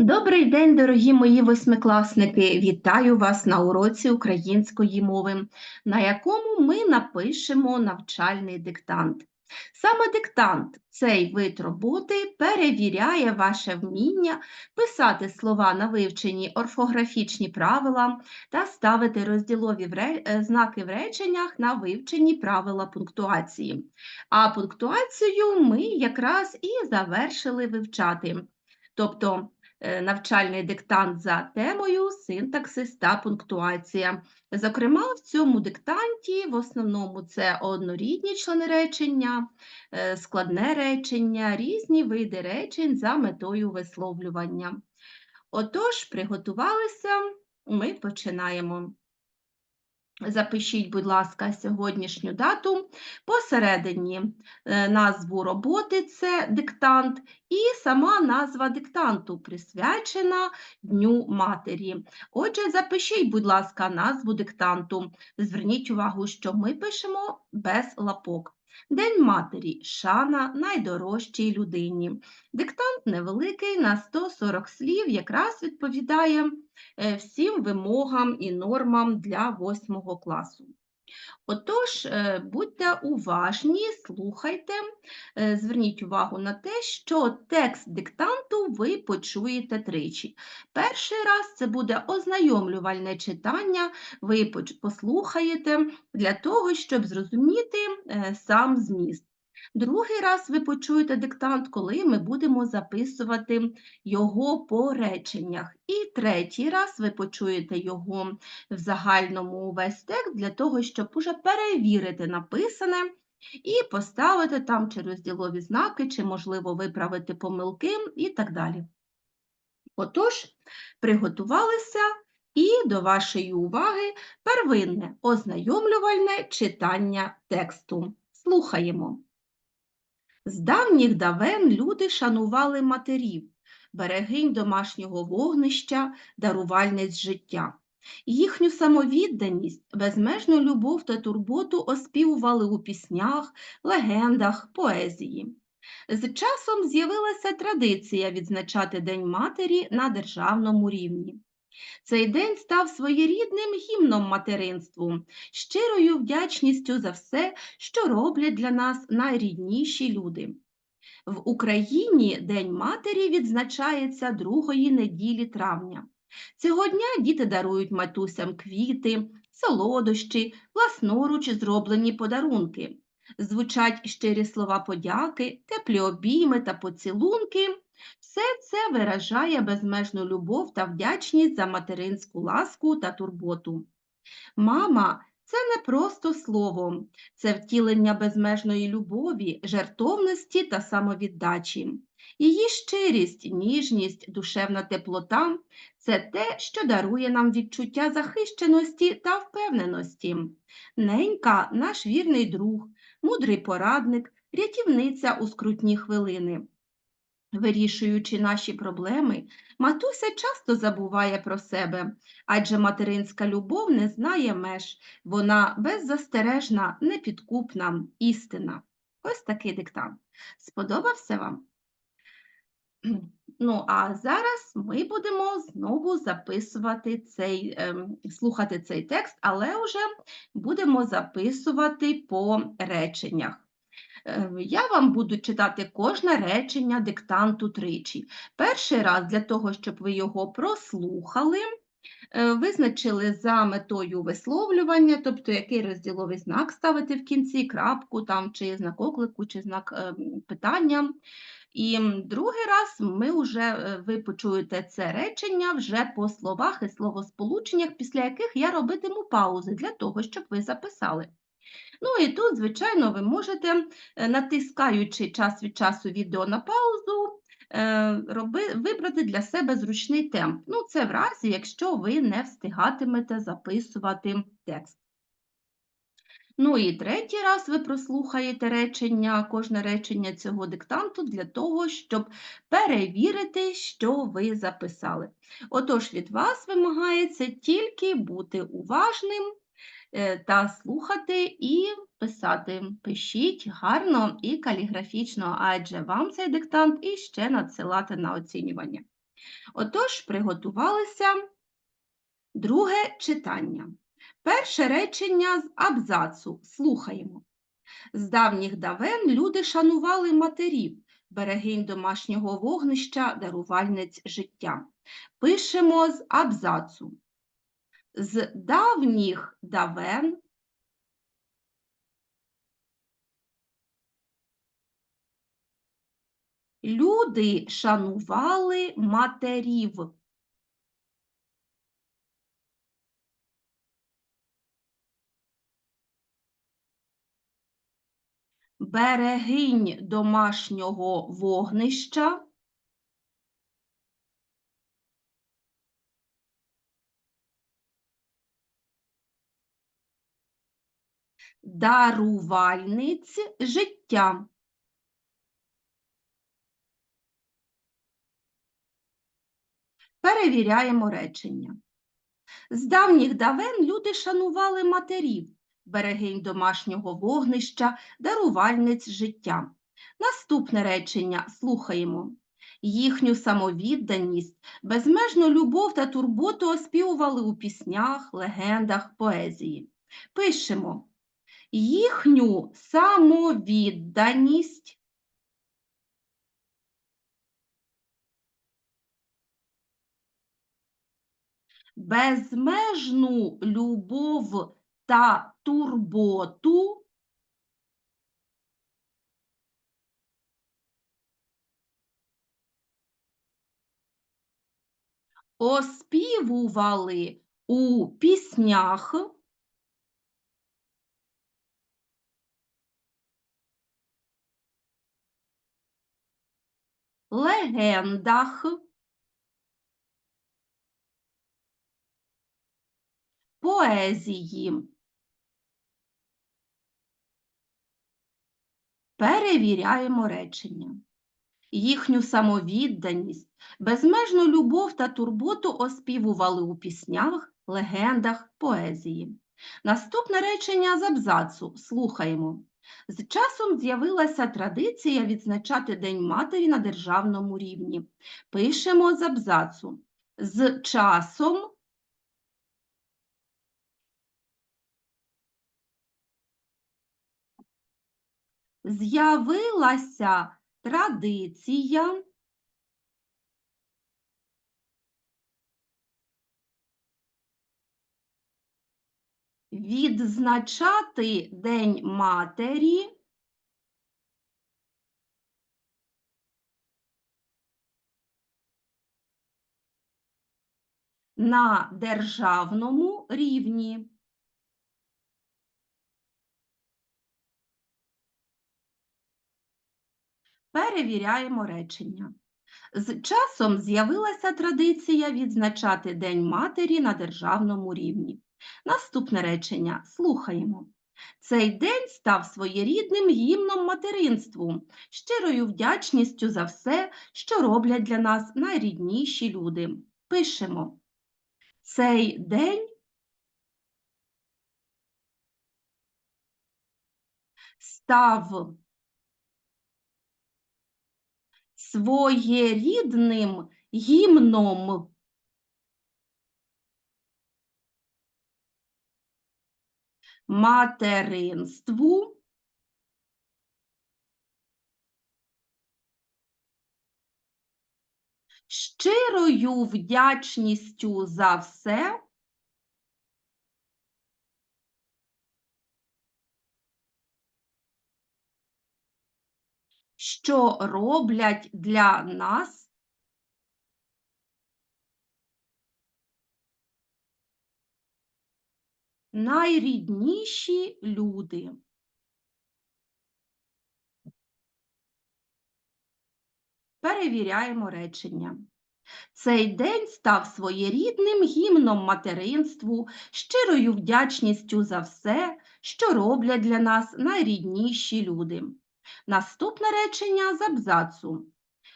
Добрий день, дорогі мої восьмикласники! Вітаю вас на уроці української мови, на якому ми напишемо навчальний диктант. Саме диктант, цей вид роботи, перевіряє ваше вміння писати слова на вивчені орфографічні правила та ставити розділові вре- е, знаки в реченнях на вивчені правила пунктуації. А пунктуацію ми якраз і завершили вивчати. Тобто навчальний диктант за темою синтаксис та пунктуація. Зокрема, в цьому диктанті в основному це однорідні члени речення, е, складне речення, різні види речень за метою висловлювання. Отож, приготувалися, ми починаємо. Запишіть, будь ласка, сьогоднішню дату. Посередині е, назву роботи це диктант, і сама назва диктанту присвячена Дню Матері. Отже, запишіть, будь ласка, назву диктанту. Зверніть увагу, що ми пишемо без лапок. День матері, шана найдорожчій людині. Диктант невеликий на 140 слів, якраз відповідає е, всім вимогам і нормам для 8 класу. Отож, е, будьте уважні, слухайте, е, зверніть увагу на те, що текст диктанту ви почуєте тричі. Перший раз це буде ознайомлювальне читання, ви послухаєте для того, щоб зрозуміти е, сам зміст. Другий раз ви почуєте диктант, коли ми будемо записувати його по реченнях. І третій раз ви почуєте його в загальному весь текст для того, щоб уже перевірити написане і поставити там чи розділові знаки, чи, можливо, виправити помилки і так далі. Отож, приготувалися і до вашої уваги первинне ознайомлювальне читання тексту. Слухаємо. З давніх давен люди шанували матерів, берегинь домашнього вогнища, дарувальниць життя. Їхню самовідданість, безмежну любов та турботу оспівували у піснях, легендах, поезії. З часом з'явилася традиція відзначати День матері на державному рівні. Цей день став своєрідним гімном материнству, щирою вдячністю за все, що роблять для нас найрідніші люди. В Україні День матері відзначається другої неділі травня. Цього дня діти дарують матусям квіти, солодощі, власноруч зроблені подарунки. Звучать щирі слова подяки, теплі обійми та поцілунки. Все це виражає безмежну любов та вдячність за материнську ласку та турботу. Мама це не просто слово, це втілення безмежної любові, жертовності та самовіддачі. Її щирість, ніжність, душевна теплота це те, що дарує нам відчуття захищеності та впевненості. Ненька наш вірний друг, мудрий порадник, рятівниця у скрутні хвилини. Вирішуючи наші проблеми, матуся часто забуває про себе, адже материнська любов не знає меж, вона беззастережна, непідкупна, істина. Ось такий диктант. Сподобався вам? Ну, а зараз ми будемо знову записувати цей, ем, слухати цей текст, але вже будемо записувати по реченнях. Е, Я вам буду читати кожне речення диктанту тричі. Перший раз для того, щоб ви його прослухали, е, визначили за метою висловлювання, тобто який розділовий знак ставити в кінці, крапку там, чи знак оклику, чи знак е, питання. І другий раз ми вже, е, ви почуєте це речення вже по словах і словосполученнях, після яких я робитиму паузи для того, щоб ви записали. Ну і тут, звичайно, ви можете, е, натискаючи час від часу відео на паузу, е, роби, вибрати для себе зручний темп. Ну, це в разі, якщо ви не встигатимете записувати текст. Ну і третій раз ви прослухаєте речення, кожне речення цього диктанту для того, щоб перевірити, що ви записали. Отож, від вас вимагається тільки бути уважним та слухати і писати. Пишіть гарно і каліграфічно, адже вам цей диктант іще надсилати на оцінювання. Отож, приготувалися друге читання. Перше речення з абзацу. Слухаємо. З давніх давен люди шанували матерів, берегинь домашнього вогнища, дарувальниць життя. Пишемо з абзацу. З давніх давен люди шанували матерів. Берегинь домашнього вогнища. Дарувальниць життя. Перевіряємо речення. З давніх давен люди шанували матерів, берегинь домашнього вогнища, дарувальниць життя. Наступне речення слухаємо. Їхню самовідданість, безмежну любов та турботу оспівували у піснях, легендах, поезії. Пишемо їхню самовідданість. Безмежну любов та турботу оспівували у піснях, легендах, поезії. Перевіряємо речення. Їхню самовідданість, безмежну любов та турботу оспівували у піснях, легендах, поезії. Наступне речення з абзацу. Слухаємо. З часом з'явилася традиція відзначати День матері на державному рівні. Пишемо з абзацу. З часом з'явилася традиція відзначати День матері на державному рівні. Перевіряємо речення. З часом з'явилася традиція відзначати День матері на державному рівні. Наступне речення слухаємо. Цей день став своєрідним гімном материнству, щирою вдячністю за все, що роблять для нас найрідніші люди. Пишемо. Цей день став своєрідним гімном материнству. Щирою вдячністю за все, що роблять для нас найрідніші люди. Перевіряємо речення. Цей день став своєрідним гімном материнству, щирою вдячністю за все, що роблять для нас найрідніші люди. Наступне речення з абзацу.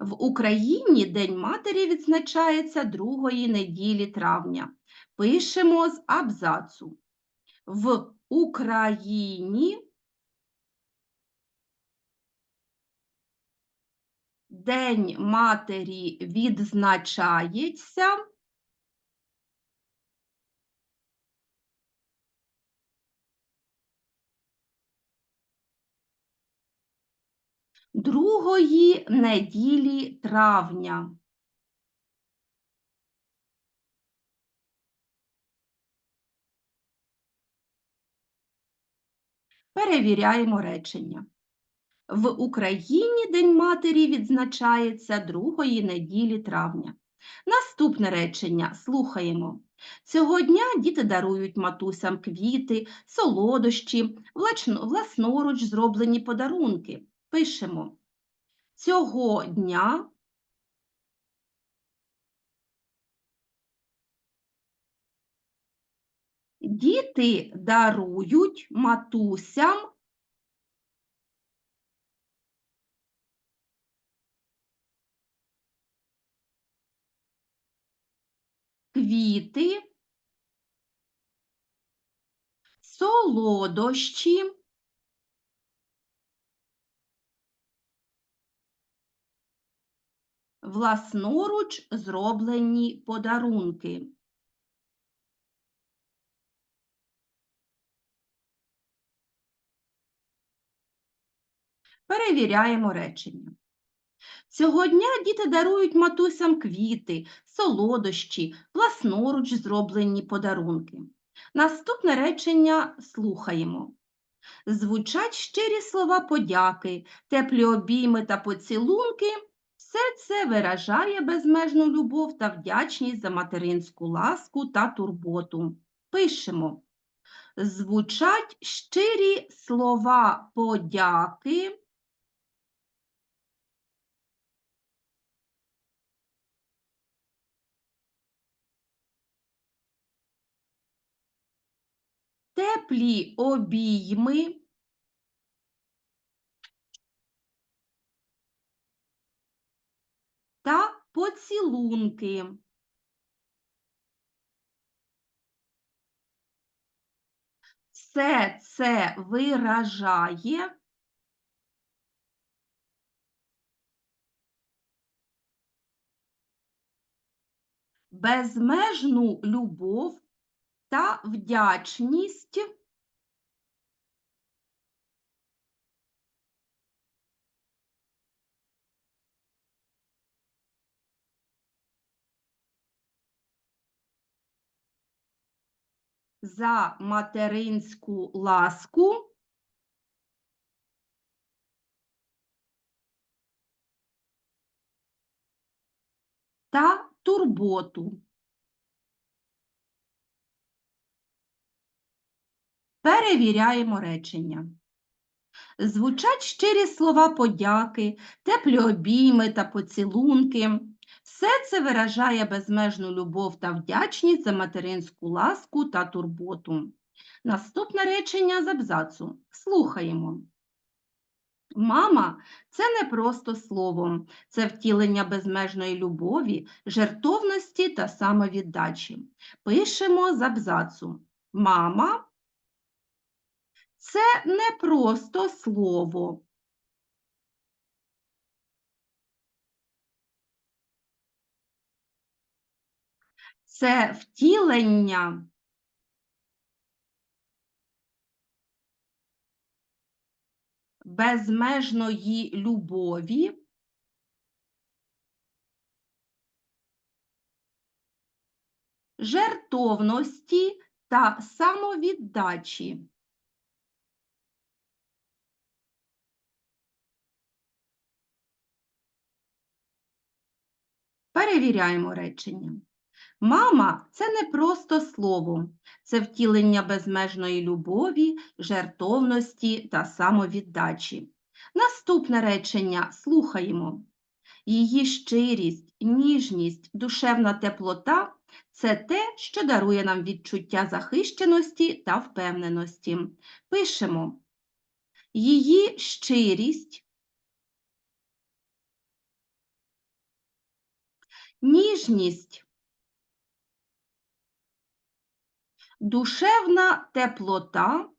В Україні День матері відзначається другої неділі травня. Пишемо з абзацу. В Україні День матері відзначається. Другої неділі травня. Перевіряємо речення. В Україні День матері відзначається другої неділі травня. Наступне речення слухаємо. Цього дня діти дарують матусям квіти, солодощі, власноруч зроблені подарунки. Пишемо. Цього дня діти дарують матусям квіти, солодощі, власноруч зроблені подарунки. Перевіряємо речення. Цього дня діти дарують матусям квіти, солодощі, власноруч зроблені подарунки. Наступне речення слухаємо. Звучать щирі слова подяки, теплі обійми та поцілунки. Все це виражає безмежну любов та вдячність за материнську ласку та турботу. Пишемо. Звучать щирі слова подяки. Теплі обійми. Та поцілунки. Все це виражає безмежну любов та вдячність за материнську ласку та турботу. Перевіряємо речення. Звучать щирі слова подяки, теплі обійми та поцілунки. Все це виражає безмежну любов та вдячність за материнську ласку та турботу. Наступне речення з абзацу. Слухаємо. Мама це не просто слово, це втілення безмежної любові, жертовності та самовіддачі. Пишемо з абзацу. Мама це не просто слово. Це втілення безмежної любові, жертовності та самовіддачі. Перевіряємо речення. Мама це не просто слово, це втілення безмежної любові, жертовності та самовіддачі. Наступне речення слухаємо. Її щирість, ніжність, душевна теплота це те, що дарує нам відчуття захищеності та впевненості. Пишемо. Її щирість, ніжність, душевна теплота,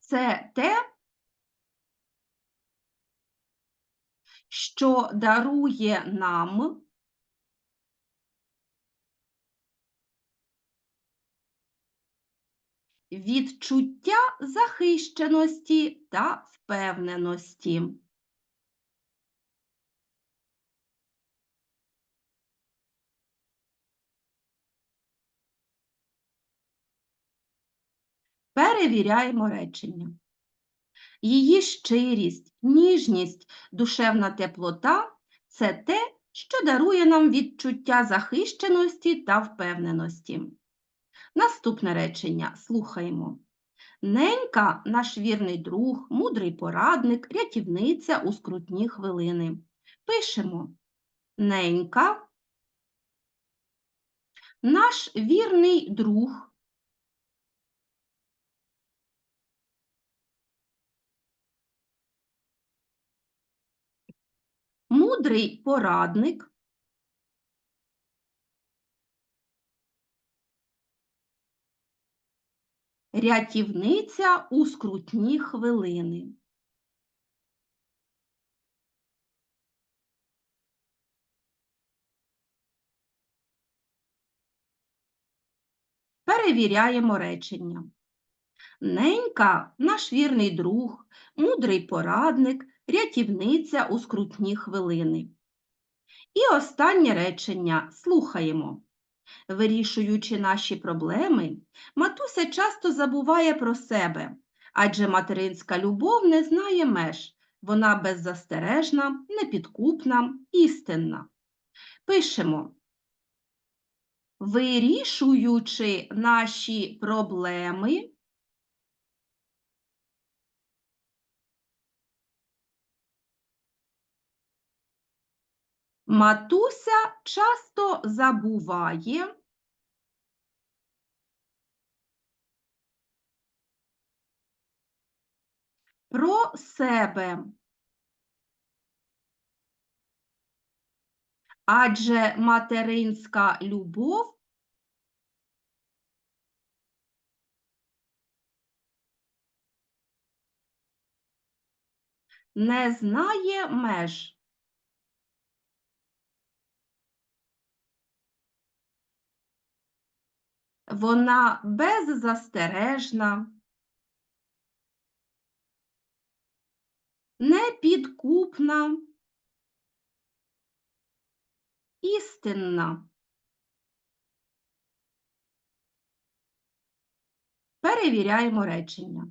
це те, що дарує нам. Відчуття захищеності та впевненості. Перевіряємо речення. Її щирість, ніжність, душевна теплота це те, що дарує нам відчуття захищеності та впевненості. Наступне речення слухаємо. Ненька наш вірний друг, мудрий порадник, рятівниця у скрутні хвилини. Пишемо Ненька, наш вірний друг. Мудрий порадник. Рятівниця у скрутні хвилини. Перевіряємо речення. Ненька наш вірний друг, мудрий порадник, рятівниця у скрутні хвилини. І останнє речення слухаємо. Вирішуючи наші проблеми, матуся часто забуває про себе, адже материнська любов не знає меж, вона беззастережна, непідкупна, істинна. Пишемо. Вирішуючи наші проблеми, матуся часто забуває про себе. Адже материнська любов не знає меж. Вона беззастережна, непідкупна, істинна. Перевіряємо речення.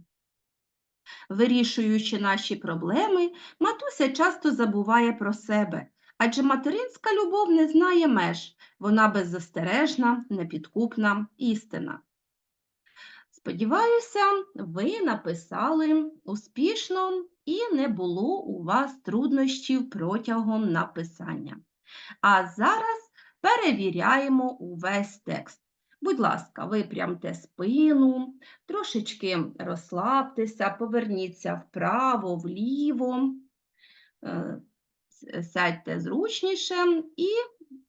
Вирішуючи наші проблеми, матуся часто забуває про себе, адже материнська любов не знає меж, вона беззастережна, непідкупна, істина. Сподіваюся, ви написали успішно і не було у вас труднощів протягом написання. А зараз перевіряємо увесь текст. Будь ласка, випрямте спину, трошечки розслабтеся, поверніться вправо, вліво, е, сядьте зручніше і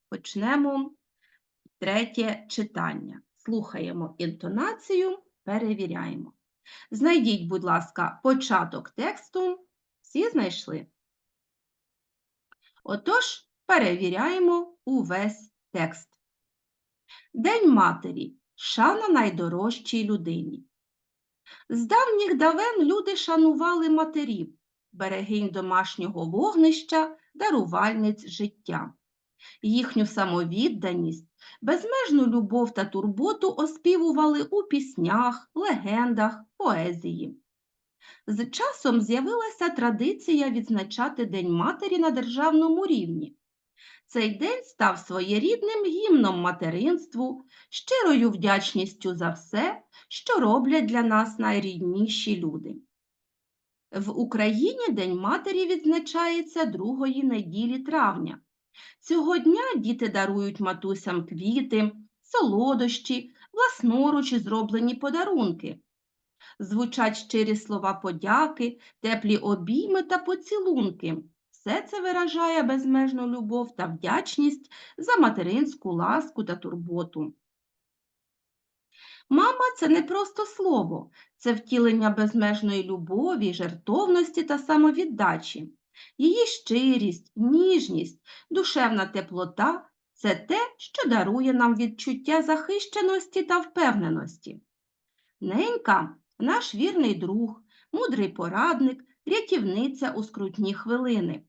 почнемо третє читання. Слухаємо інтонацію, перевіряємо. Знайдіть, будь ласка, початок тексту. Всі знайшли? Отож, перевіряємо увесь текст. День матері шана найдорожчій людині. З давніх давен люди шанували матерів, берегинь домашнього вогнища, дарувальниць життя. Їхню самовідданість, безмежну любов та турботу оспівували у піснях, легендах, поезії. З часом з'явилася традиція відзначати День матері на державному рівні. Цей день став своєрідним гімном материнству, щирою вдячністю за все, що роблять для нас найрідніші люди. В Україні День матері відзначається другої неділі травня. Цього дня діти дарують матусям квіти, солодощі, власноруч зроблені подарунки. Звучать щирі слова подяки, теплі обійми та поцілунки. Все це виражає безмежну любов та вдячність за материнську ласку та турботу. Мама це не просто слово, це втілення безмежної любові, жертовності та самовіддачі. Її щирість, ніжність, душевна теплота це те, що дарує нам відчуття захищеності та впевненості. Ненька наш вірний друг, мудрий порадник, рятівниця у скрутні хвилини.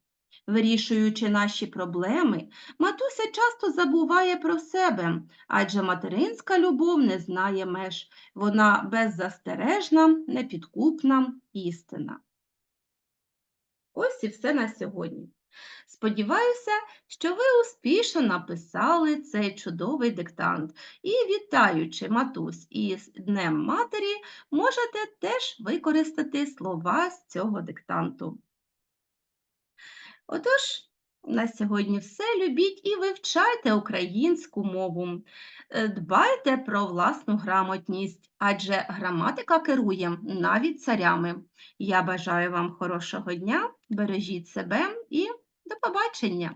Вирішуючи наші проблеми, матуся часто забуває про себе, адже материнська любов не знає меж, вона беззастережна, непідкупна істина. Ось і все на сьогодні. Сподіваюся, що ви успішно написали цей чудовий диктант. І вітаючи матусь із Днем Матері, можете теж використати слова з цього диктанту. Отож, на сьогодні все. Любіть і вивчайте українську мову. Е, Дбайте про власну грамотність, адже граматика керує навіть царями. Я бажаю вам хорошого дня, бережіть себе і до побачення!